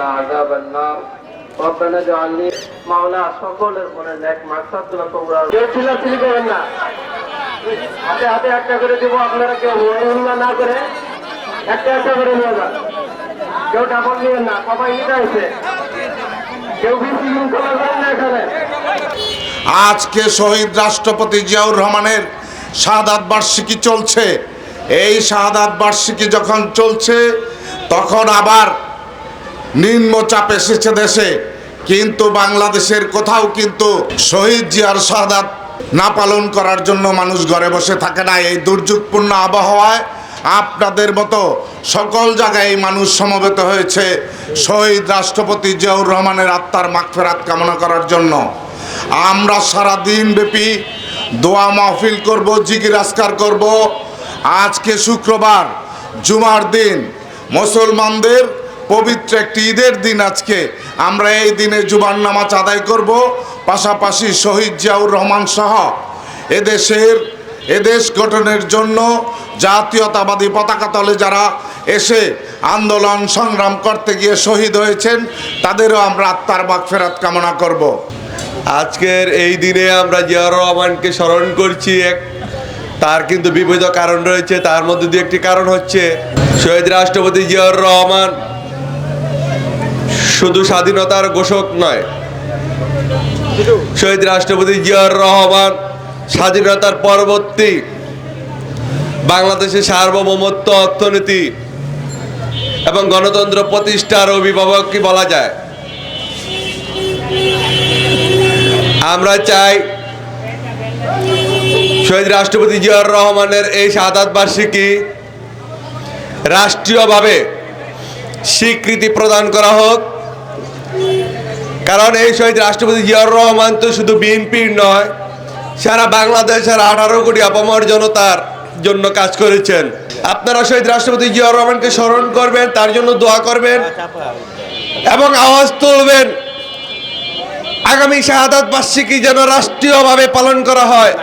وقنا عذاب النار ربنا اجعلني মাওলা সকলের মনে নেক মাকসাদ গুলো তোমরা কেউ চিল্লাচিল্লি করেন না হাতে হাতে একটা করে দিব আপনারা কেউ অবহেলা না করে একটা একটা করে নিয়ে যান কেউ ডাবল নিবেন না সবাই নিতে হয়েছে কেউ বিশৃঙ্খলা করেন না এখানে আজকে শহীদ রাষ্ট্রপতি জিয়াউর রহমানের শাহাদাত বার্ষিকী চলছে এই শাহাদাত বার্ষিকী যখন চলছে তখন আবার নিম্নচাপ এসেছে দেশে। কিন্তু বাংলাদেশের কোথাও কিন্তু শহীদ জিয়ার শাহাদাত না পালন করার জন্য মানুষ ঘরে বসে থাকে না। এই দুর্যোগপূর্ণ আবহাওয়ায় আপনাদের মতো সকল জায়গায় মানুষ সমবেত হয়েছে শহীদ রাষ্ট্রপতি জিয়াউর রহমানের আত্মার মাগফেরাত কামনা করার জন্য। আমরা সারা দিন ব্যাপী দোয়া মাহফিল করব, জিকির আসকার করব। আজকে শুক্রবার, জুমার দিন। মুসলমানদের পবিত্র একটি ঈদের দিন আজকে। আমরা এই দিনে জুমার নামাজ আদায় করব, পাশাপাশি শহীদ জিয়াউর রহমান সহ এদেশের, এদেশ গঠনের জন্য জাতীয়তাবাদী পতাকা তলে যারা এসে আন্দোলন সংগ্রাম করতে গিয়ে শহীদ হয়েছেন, তাদেরও আমরা আত্মার বাক ফেরাত কামনা করব। আজকের এই দিনে আমরা জিয়াউর রহমানকে স্মরণ করছি এক, তার কিন্তু বিবিধ কারণ রয়েছে, তার মধ্যে দিয়ে একটি কারণ হচ্ছে, শহীদ রাষ্ট্রপতি জিয়াউর রহমান শুধু স্বাধীনতার ঘোষক নয়। শহীদ রাষ্ট্রপতি জিয়াউর রহমান স্বাধীনতার পরবর্তী বাংলাদেশের সার্বভৌমত্ব অর্থনীতি এবং গণতন্ত্র প্রতিষ্ঠার অভিভাবক কি বলা যায়? আমরা চাই শহীদ রাষ্ট্রপতি জিয়াউর রহমানের এই সাদাত বার্ষিকী রাষ্ট্রীয়ভাবে স্বীকৃতি প্রদান করা হোক। কারণ এই শহীদ রাষ্ট্রপতি জিয়াউর রহমান তো শুধু বিএনপির নয়, সারা বাংলাদেশের আঠারো কোটি আপামর জনতার জন্য কাজ করেছেন। আপনারা শহীদ রাষ্ট্রপতি জিয়াউর রহমানকে স্মরণ করবেন, তার জন্য দোয়া করবেন এবং আওয়াজ তুলবেন। আগামী শাহাদাত বার্ষিকী যেন রাষ্ট্রীয়ভাবে পালন করা হয়।